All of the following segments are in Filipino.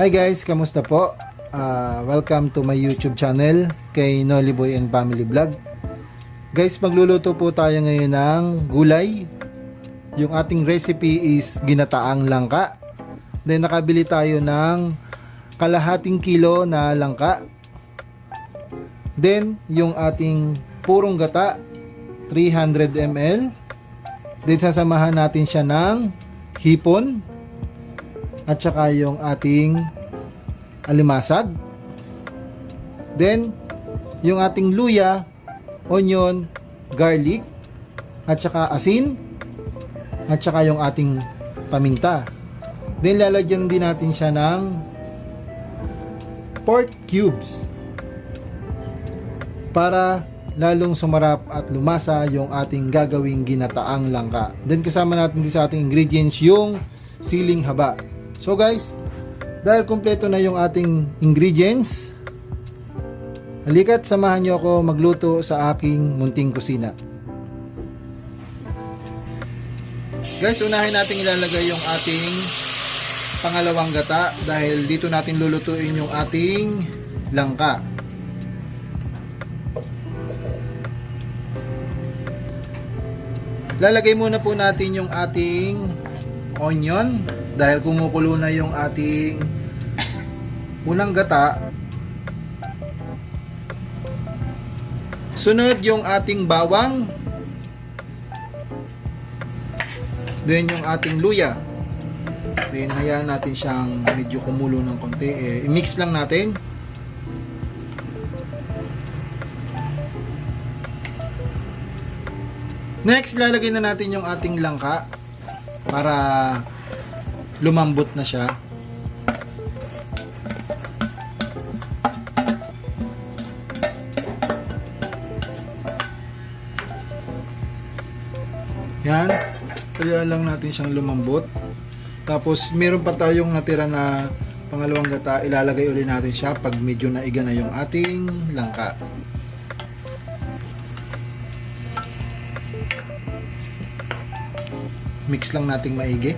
Hi guys, kamusta po? Ah, welcome to my YouTube channel kay Nolly Boy and Family Vlog. Guys, magluluto po tayo ngayon ng gulay. Yung ating recipe is ginataang langka. Then nakabili tayo ng kalahating kilo na langka. Then yung ating purong gata 300 ml. Then sasamahan natin siya ng hipon at saka yung ating alimasag. Then, yung ating luya, onion, garlic, at saka asin, at saka yung ating paminta. Then, lalagyan din natin siya ng pork cubes para lalong sumarap at lumasa yung ating gagawing ginataang langka. Then kasama natin din sa ating ingredients yung siling haba. So guys, dahil kumpleto na yung ating ingredients, halika't samahan nyo ako magluto sa aking munting kusina. Guys, unahin natin ilalagay yung ating pangalawang gata dahil dito natin lulutuin yung ating langka. Lalagay muna po natin yung ating onion dahil kumukulo na yung ating unang gata. Sunod yung ating bawang. Then yung ating luya. Then hayaan natin siyang medyo kumulo ng konti. Eh, i-mix lang natin. Next, lalagay na natin yung ating langka para lumambot na siya. Yan. Kaya lang natin siyang lumambot. Tapos, meron pa tayong natira na pangalawang gata. Ilalagay uli natin siya pag medyo naiga na yung ating langka. Mix lang nating maigi.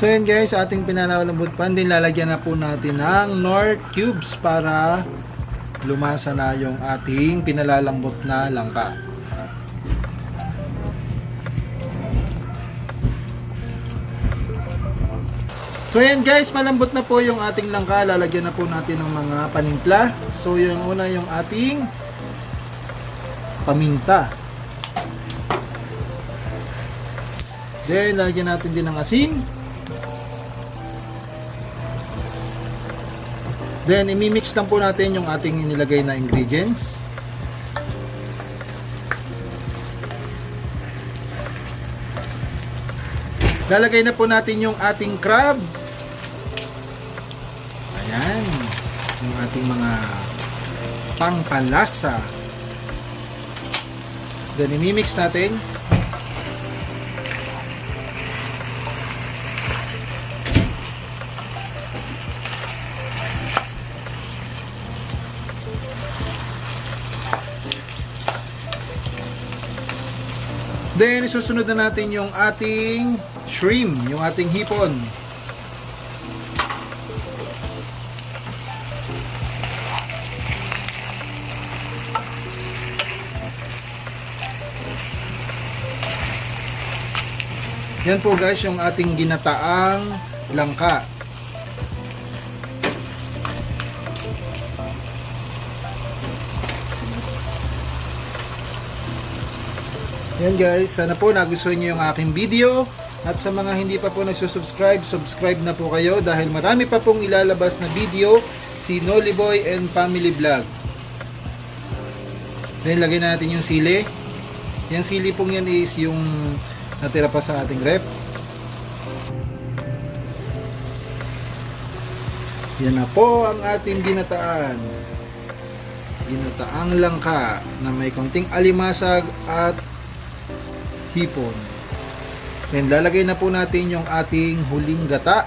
So yun guys, ating pinanawalambot pan din lalagyan na po natin ng Nor cubes para lumasa na yung ating pinalalambot na langka. So yan guys, malambot na po yung ating langka. Lalagyan na po natin ng mga panimpla. So yung una yung ating paminta. Then, lagyan natin din ng asin. Then, imimix lang po natin yung ating inilagay na ingredients. Lalagay na po natin yung ating crab. Ayan. Yung ating mga pangpalasa. Then, imimix natin. Then, isusunod na natin yung ating shrimp, yung ating hipon. Yan po guys yung ating ginataang langka. Yan guys, sana po nagustuhan niyo yung aking video. At sa mga hindi pa po nagsusubscribe, subscribe na po kayo dahil marami pa pong ilalabas na video si Nolly Boy and Family Vlog. Then lagay na natin yung sili. Yung sili pong yan is yung natira pa sa ating rep. Yan na po ang ating ginataan. Ginataang langka na may konting alimasag at hipon. Then lalagay na po natin yung ating huling gata.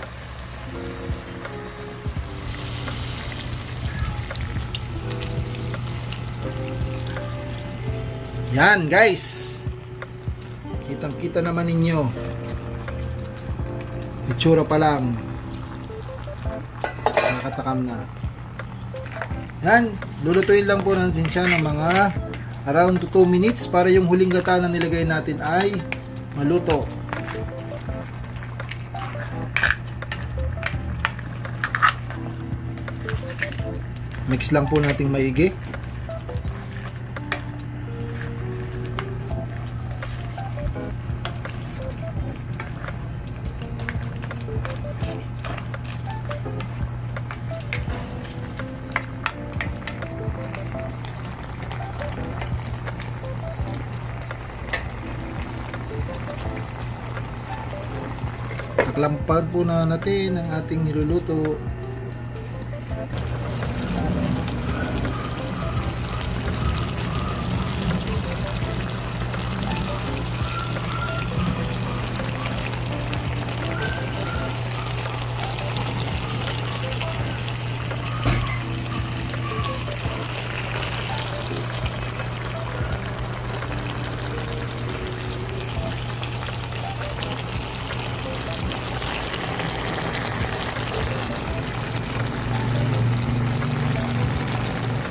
Yan guys. Kitang kita naman ninyo. itsura pa lang nakatakam na yan lulutuin lang po natin siya ng mga around to 2 minutes para yung huling gata na nilagay natin ay maluto. Mix lang po nating maigi Taklampad po na natin ang ating niluluto.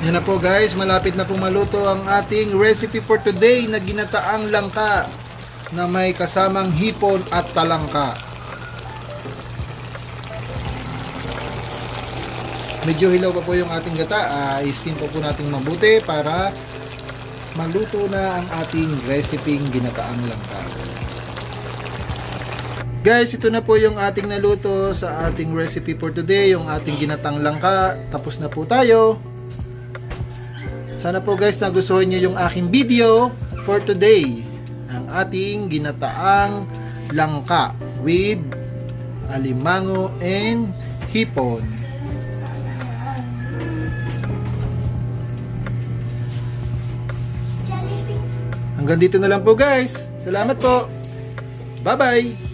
Yan na po guys, malapit na pong maluto ang ating recipe for today na ginataang langka na may kasamang hipon at talangka. Medyo hilaw pa po yung ating gata, uh, i-steam po po natin mabuti para maluto na ang ating recipe ginataang langka. Guys, ito na po yung ating naluto sa ating recipe for today, yung ating ginatang langka. Tapos na po tayo. Sana po guys nagustuhan nyo yung aking video for today. Ang ating ginataang langka with alimango and hipon. Hanggang dito na lang po guys. Salamat po. Bye-bye.